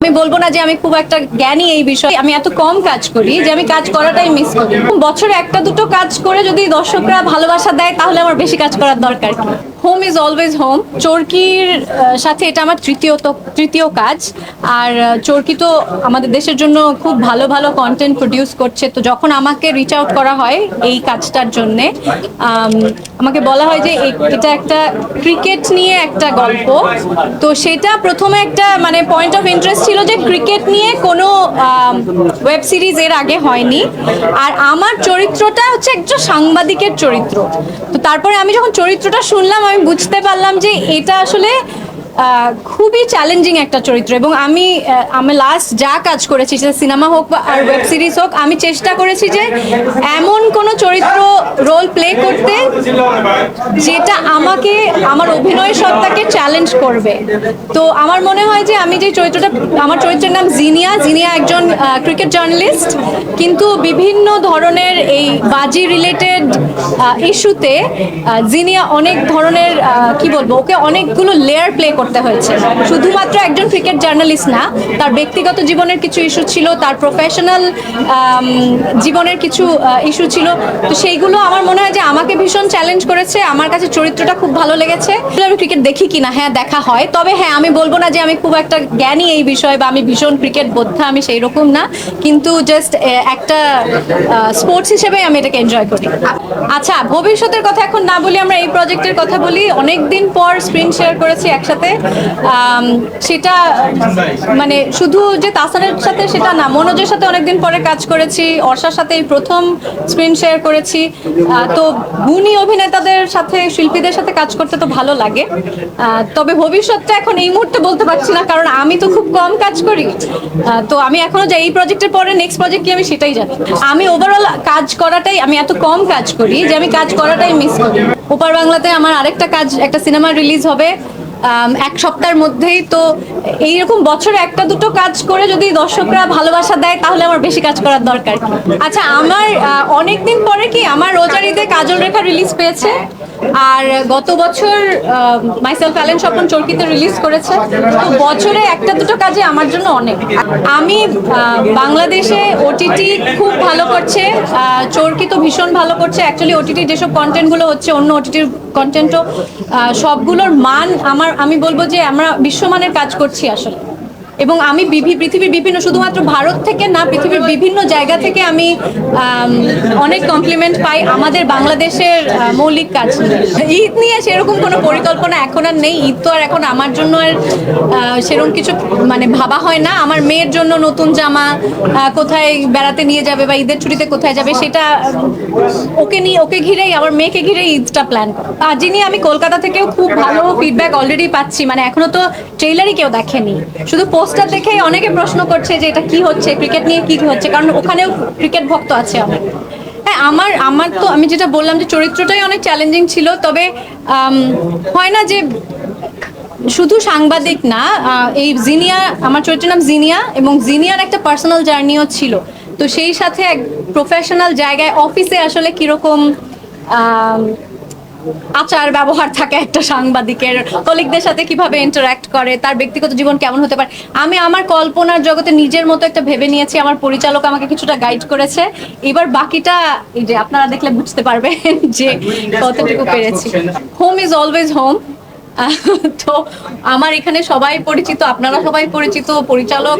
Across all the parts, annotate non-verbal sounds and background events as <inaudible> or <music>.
আমি বলব না যে আমি খুব একটা জ্ঞানী এই বিষয়ে, আমি এত কম কাজ করি যে আমি কাজ করাটাই মিস করি। বছরে একটা দুটো কাজ করে যদি দর্শকরা ভালোবাসা দেয়, তাহলে আমার বেশি কাজ করার দরকার কি? হোম ইজ অলওয়েজ হোম চরকির সাথে এটা আমার তৃতীয় তৃতীয় কাজ। আর চরকি তো আমাদের দেশের জন্য খুব ভালো ভালো কন্টেন্ট প্রডিউস করছে। তো যখন আমাকে রিচ আউট করা হয় এই কাজটার জন্য আমাকে বলা হয় যে এটা একটা ক্রিকেট নিয়ে একটা গল্প। তো সেটা প্রথমে একটা মানে পয়েন্ট অফ ইন্টারেস্ট ছিল যে ক্রিকেট নিয়ে কোনো ওয়েব সিরিজ এর আগে হয়নি। আর আমার চরিত্রটা হচ্ছে একজন সাংবাদিকের চরিত্র। তো তারপরে আমি যখন চরিত্রটা শুনলাম, আমি বুঝতে পারলাম যে এটা আসলে খুবই চ্যালেঞ্জিং একটা চরিত্র এবং আমি আমি লাস্ট যা কাজ করেছি, সেটা সিনেমা হোক বা আর ওয়েব সিরিজ হোক, আমি চেষ্টা করেছি যে এমন কোনো চরিত্র রোল প্লে করতে যেটা আমাকে, আমার অভিনয় সত্তাকে চ্যালেঞ্জ করবে। তো আমার মনে হয় যে আমি যে চরিত্রটা, আমার চরিত্রের নাম জিনিয়া। জিনিয়া একজন ক্রিকেট জার্নালিস্ট কিন্তু বিভিন্ন ধরনের এই বাজি রিলেটেড ইস্যুতে জিনিয়া অনেক ধরনের কি বলব, ওকে অনেকগুলো লেয়ার প্লে করতে হয়েছে। শুধুমাত্র একজন ক্রিকেট জার্নালিস্ট না, তার ব্যক্তিগত জীবনের কিছু ইস্যু ছিল, তার প্রফেশনাল জীবনের কিছু ইস্যু ছিল। তো সেইগুলো আমার মনে হয় যে আমাকে ভীষণ চ্যালেঞ্জ করেছে। আমার কাছে চরিত্রটা খুব ভালো লেগেছে। আমি ক্রিকেট দেখি কিনা? হ্যাঁ দেখা হয়। তবে হ্যাঁ আমি বলব না যে আমি খুব একটা জ্ঞানী এই বিষয়ে বা আমি ভীষণ ক্রিকেট বোদ্ধা, আমি সেই রকম না। কিন্তু জাস্ট একটা স্পোর্টস হিসেবে আমি এটাকে এনজয় করি। আচ্ছা ভবিষ্যতের কথা এখন না বলি, আমরা এই প্রজেক্টের কথা বলি। অনেক দিন পর স্ক্রিন শেয়ার করেছি একসাথে। সেটা মানে শুধু যে তাসানের সাথে সেটা না, মনোজের সাথে অনেকদিন পরে কাজ করেছি, অর্ষার সাথে প্রথম স্ক্রিন শেয়ার করেছি। তো গুণী অভিনেতাদের সাথে, শিল্পীদের সাথে কাজ করতে তো ভালো লাগে। তবে ভবিষ্যৎটা এখন এই মুহূর্তে বলতে পারছি না, কারণ আমি তো খুব কম কাজ করি। তো আমি এখনও যে এই প্রজেক্টের পরে নেক্সট প্রজেক্ট কি আমি সেটাই জানি আমি ওভারঅল কাজ করাটাই, আমি এত কম কাজ করি যে আমি কাজ করাটাই মিস করি। ওপার বাংলাতে আমার আরেকটা কাজ, একটা সিনেমা রিলিজ হবে। এক সপ্তাহের মধ্যেই তো এইরকম বছরে একটা দুটো কাজ করে যদি দর্শকরা ভালোবাসা দেয়, তাহলে আমার বেশি কাজ করার দরকার। আচ্ছা আমার অনেকদিন পরে কি আমার রোজারিতে কাজল রেখা রিলিজ পেয়েছে? আর গত বছর মাইসেলফ অ্যালেন স্বপন চরকিতে রিলিজ করেছে। তো বছরে একটা দুটো কাজে আমার জন্য অনেক। আমি বাংলাদেশে ওটিটি খুব ভালো করছে চরকি তো ভীষণ ভালো করছে। অ্যাকচুয়ালি ওটিটি যেসব কন্টেন্টগুলো হচ্ছে, অন্য ওটিটির কন্টেন্টও সবগুলোর মান আমার, আমি বলব যে আমরা বিশ্বমানের কাজ করছি আসলে। এবং আমি পৃথিবীর বিভিন্ন, শুধুমাত্র ভারত থেকে না, পৃথিবীর বিভিন্ন জায়গা থেকে আমি অনেক কমপ্লিমেন্ট পাই আমাদের বাংলাদেশের মৌলিক কাজ ঈদ নিয়ে সেরকম কোনো পরিকল্পনা এখন আর নেই। ঈদ তো আর এখন আমার জন্য আর সেরকম কিছু মানে ভাবা হয় না। আমার মেয়ের জন্য নতুন জামা কোথায় বেড়াতে নিয়ে যাবে বা ঈদের ছুটিতে কোথায় যাবে সেটা ওকে নিয়ে, ওকে ঘিরেই, আমার মেয়েকে ঘিরেই ঈদটা প্ল্যান যিনি আমি কলকাতা থেকেও খুব ভালো ফিডব্যাক অলরেডি পাচ্ছি। মানে এখনও তো ট্রেইলারই কেউ দেখেনি। শুধু পোস্টার দেখেই অনেকে প্রশ্ন করছে যে এটা কি হচ্ছে, ক্রিকেট নিয়ে কি হচ্ছে, কারণ ওখানেও ক্রিকেট ভক্ত আছে অনেক হ্যাঁ আমার আমার তো, আমি যেটা বললাম যে চরিত্রটাই অনেক চ্যালেঞ্জিং ছিল, তবে হয় না যে শুধু সাংবাদিক না এই জিনিয়া, আমার চরিত্রের নাম জিনিয়া এবং জিনিয়ার একটা পার্সোনাল জার্নিও ছিল। তো সেই সাথে এক প্রফেশনাল জায়গায় অফিসে আসলে কীরকম আচার ব্যবহার থাকে একটা সাংবাদিকের কলিগদের সাথে কীভাবে ইন্টারাক্ট করে তার ব্যক্তিগত জীবন কেমন হতে পারে। আমি আমার কল্পনার জগতে নিজের মতো একটা ভেবে নিয়েছি আমার পরিচালক আমাকে কিছুটা গাইড করেছে। এবার বাকিটা এই যে আপনারা দেখলে বুঝতে পারবেন যে কতটুকু পেরেছি। হোম ইজ অলওয়েজ হোম <laughs> তো আমার এখানে সবাই পরিচিত, আপনারা সবাই পরিচিত, পরিচালক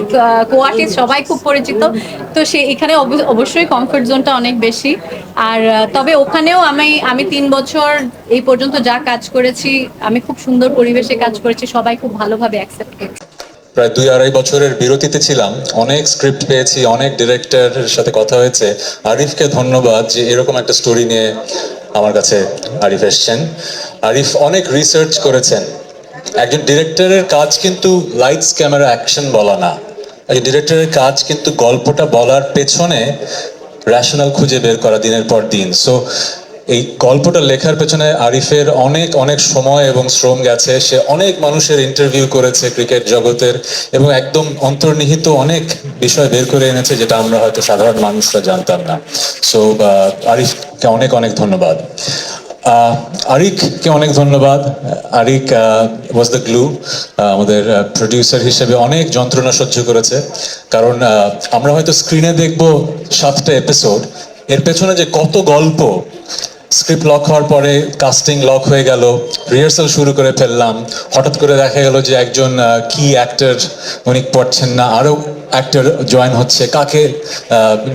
কো সবাই খুব পরিচিত। তো সে এখানে অব- অবশ্যই কমফোর্ট জোনটা অনেক বেশি। আর তবে ওখানেও আমি আমি তিন বছর এই পর্যন্ত যা কাজ করেছি, আমি খুব সুন্দর পরিবেশে কাজ করেছি, সবাই খুব ভালোভাবে অ্যাকসেপ্ট করেছে। প্রায় দুই আড়াই বছরের বিরতিতে ছিলাম, অনেক স্ক্রিপ্ট পেয়েছি, অনেক ডিরেক্টরের সাথে কথা হয়েছে। আরিফকে ধন্যবাদ যে এরকম একটা স্টোরি নিয়ে আমার কাছে আরিফ এসছেন। আরিফ অনেক রিসার্চ করেছেন। একজন ডিরেক্টরের কাজ কিন্তু লাইটস ক্যামেরা অ্যাকশন বলা না। একজন ডিরেক্টরের কাজ কিন্তু গল্পটা বলার পেছনে রেশনাল খুঁজে বের করা দিনের পর দিন। সো এই গল্পটা লেখার পেছনে আরিফের অনেক অনেক সময় এবং শ্রম গেছে। সে অনেক মানুষের ইন্টারভিউ করেছে ক্রিকেট জগতের এবং একদম অন্তর্নিহিত অনেক বিষয় বের করে এনেছে যেটা আমরা হয়তো সাধারণ মানুষরা জানতাম না। সো আরিফকে অনেক অনেক ধন্যবাদ। আরিককে অনেক ধন্যবাদ। আরিক ওয়াজ দ্য গ্লু আমাদের প্রডিউসার হিসেবে অনেক যন্ত্রণা সহ্য করেছে। কারণ আমরা হয়তো স্ক্রিনে দেখব সাতটা এপিসোড এর পেছনে যে কত গল্প স্ক্রিপ্ট লক হওয়ার পরে কাস্টিং লক হয়ে গেল। রিহার্সাল শুরু করে ফেললাম। হঠাৎ করে দেখা গেল যে একজন কি অ্যাক্টর উনি পড়ছেন না আরও অ্যাক্টর জয়েন হচ্ছে। কাকে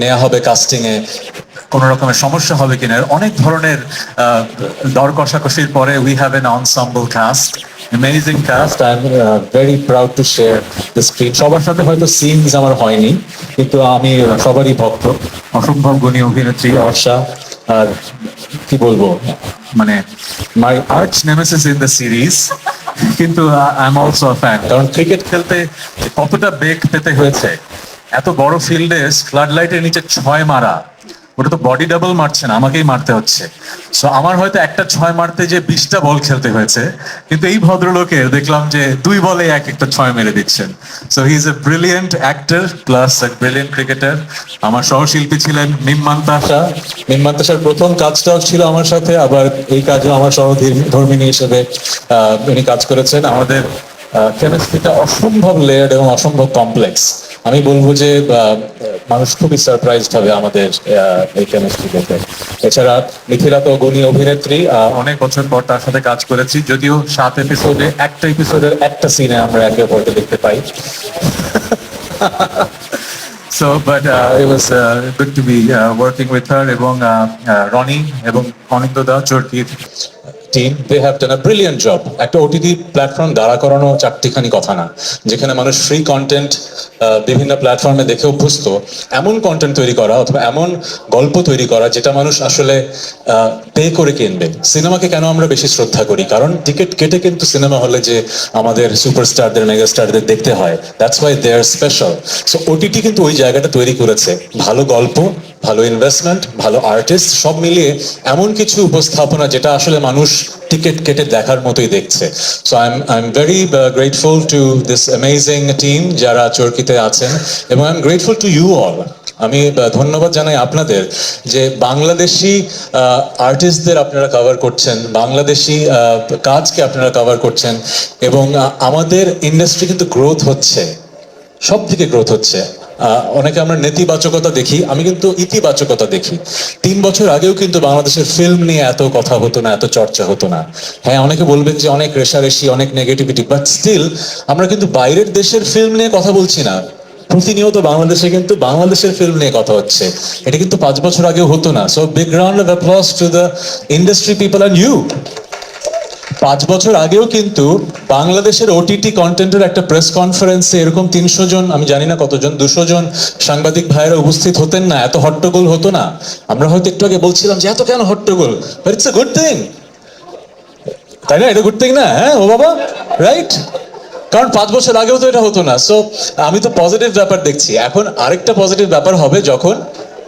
নেওয়া হবে কাস্টিংয়ে কোনো রকমের সমস্যা হবে কিনা? অনেক ধরনের দর কষাকষির পরে we have an ensemble cast amazing cast I am very proud to share the screen সবার সাথে হয়তো সিনস আমার হয়নি কিন্তু আমি সবারই ভক্ত। অসম্ভব গুণী অভিনেত্রী। অর্ষা আর কি বলব? মানে my arch nemesis in the series কিন্তু আই এম অলসো ফ্যান কারণ ক্রিকেট খেলতে কতটা বেগ পেতে হয়েছে? এত বড় ফিল্ডে ফ্লাড লাইটের নিচে ছয় মারা। ওটা তো বডি ডাবল মারছে না, আমাকেই মারতে হচ্ছে। সো আমার হয়তো একটা ছয় মারতে যে বিশটা বল খেলতে হয়েছে, কিন্তু এই ভদ্রলোকের দেখলাম যে দুই বলে এক একটা ছয় মেরে দিচ্ছেন। So he is a brilliant actor plus brilliant cricketer আমার সহশিল্পী ছিলেন মিম মান্তাসা। মিম মান্তাসার প্রথম কাজটাও ছিল আমার সাথে, আবার এই কাজও আমার সহধর্মিনী হিসেবে উনি কাজ করেছেন। আমাদের কেমিস্ট্রিটা অসম্ভব লেয়ার্ড এবং অসম্ভব কমপ্লেক্স আমি বলব যে মানুষ খুবই সারপ্রাইজড হবে আমাদের এই কেমিস্ট্রি দেখে। এছাড়া মিথিলা তো গুণী অভিনেত্রী অনেক বছর পর তার সাথে কাজ করেছি যদিও সাত এপিসোডে একটা এপিসোডের একটা সিনে আমরা একে অপরকে দেখতে পাই। <laughs> Uh, it was uh, good to be uh, working with her এবং uh, uh, রনি এবং অনিন্দ দা চর্কির team they have done a brilliant job একটা ওটিটি প্ল্যাটফর্ম দাঁড়া করানো চারটিখানি কথা না। যেখানে মানুষ ফ্রি কন্টেন্ট বিভিন্ন প্ল্যাটফর্মে দেখে অভ্যস্ত। এমন কন্টেন্ট তৈরি করা অথবা এমন গল্প তৈরি করা যেটা মানুষ আসলে পে করে কিনবে সিনেমাকে কেন আমরা বেশি শ্রদ্ধা করি? কারণ টিকিট কেটে কিন্তু সিনেমা হলে যে আমাদের সুপারস্টারদের মেগাস্টারদের দেখতে হয় that's why they are special so OTT কিন্তু ওই জায়গাটা তৈরি করেছে। ভালো গল্প, ভালো ইনভেস্টমেন্ট ভালো আর্টিস্ট সব মিলিয়ে এমন কিছু উপস্থাপনা যেটা আসলে মানুষ টিকিট কেটে দেখার মতোই দেখছে। So I am I am very grateful to this amazing team যারা চরকিতে আছেন এবং I am grateful to you all আমি ধন্যবাদ জানাই আপনাদের যে বাংলাদেশি আর্টিস্টদের আপনারা কভার করছেন বাংলাদেশি আহ, কাজকে আপনারা কভার করছেন এবং আমাদের ইন্ডাস্ট্রি কিন্তু গ্রোথ হচ্ছে। সব দিকে গ্রোথ হচ্ছে। অনেকে আমরা নেতিবাচকতা দেখি, আমি কিন্তু ইতিবাচকতা দেখি। তিন বছর আগেও কিন্তু বাংলাদেশের ফিল্ম নিয়ে এত কথা হতো না, এত চর্চা হতো না। হ্যাঁ অনেকে বলবেন যে অনেক রেশারেশি, অনেক নেগেটিভিটি বাট স্টিল আমরা কিন্তু বাইরের দেশের ফিল্ম নিয়ে কথা বলছি না। প্রতিনিয়ত বাংলাদেশে কিন্তু বাংলাদেশের ফিল্ম নিয়ে কথা হচ্ছে। এটা কিন্তু পাঁচ বছর আগেও হতো না। So big round of applause to the industry people and you পাঁচ বছর আগেও কিন্তু বাংলাদেশের ওটিটি কন্টেন্টের একটা প্রেস কনফারেন্সে এরকম তিনশো জন, আমি জানি না কতজন, দুশো জন সাংবাদিক ভাইয়েরা উপস্থিত হতেন না, এত হট্টগোল হতো না। আমরা হয়তো একটু আগে বলছিলাম যে, এত কেন হট্টগোল? ইটস এ গুড থিং তাই না? এটা গুড থিং না? হ্যাঁ ও বাবা রাইট কারণ পাঁচ বছর আগেও তো এটা হতো না। সো আমি তো পজিটিভ ব্যাপার দেখছি। এখন আরেকটা পজিটিভ ব্যাপার হবে যখন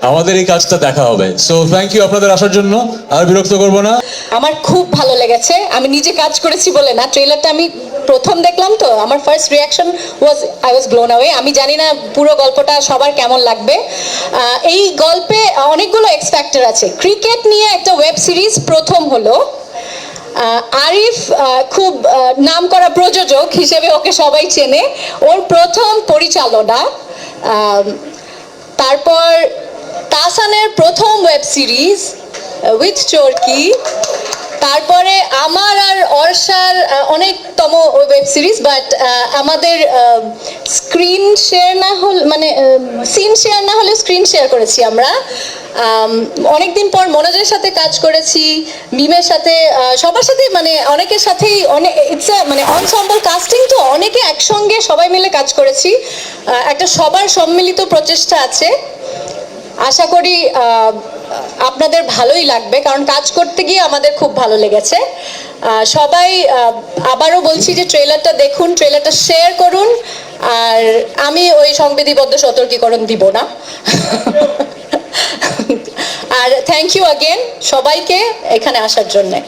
আমাদের এই কাজটা দেখা হবে। সো থ্যাংক ইউ আপনাদের আসার জন্য। আর বিরক্ত করব না। আমার খুব ভালো লেগেছে। আমি নিজে কাজ করেছি বলে না ট্রেলারটা আমি প্রথম দেখলাম তো। আমার first reaction was I was blown away আমি জানি না পুরো গল্পটা সবার কেমন লাগবে। এই গল্পে অনেকগুলো এক্স ফ্যাক্টর আছে। ক্রিকেট নিয়ে একটা ওয়েব সিরিজ প্রথম হলো। আরিফ খুব নাম করা প্রযোজক হিসেবে ওকে সবাই চেনে। ওর প্রথম পরিচালনা তারপর তাসানের প্রথম ওয়েব সিরিজ উইথ চোরকি তারপরে আমার আর অর্ষার অনেকতম ওয়েব সিরিজ বাট আমাদের স্ক্রিন শেয়ার না হল মানে সিন শেয়ার না হলে স্ক্রিন শেয়ার করেছি আমরা। অনেকদিন পর মনোজের সাথে কাজ করেছি, মিমের সাথে সবার সাথে মানে অনেকের সাথেই অনেক ইটস মানে অনসম্বল কাস্টিং তো অনেকে একসঙ্গে সবাই মিলে কাজ করেছি। একটা সবার সম্মিলিত প্রচেষ্টা আছে। আশা করি আপনাদের ভালোই লাগবে, কারণ কাজ করতে গিয়ে আমাদের খুব ভালো লেগেছে। সবাই আবারও বলছি যে ট্রেলারটা দেখুন, ট্রেলারটা শেয়ার করুন, আর আমি ওই সংবিধিবদ্ধ সতর্কীকরণ দিব না। <laughs> আর থ্যাংক ইউ আগেন সবাইকে এখানে আসার জন্যে।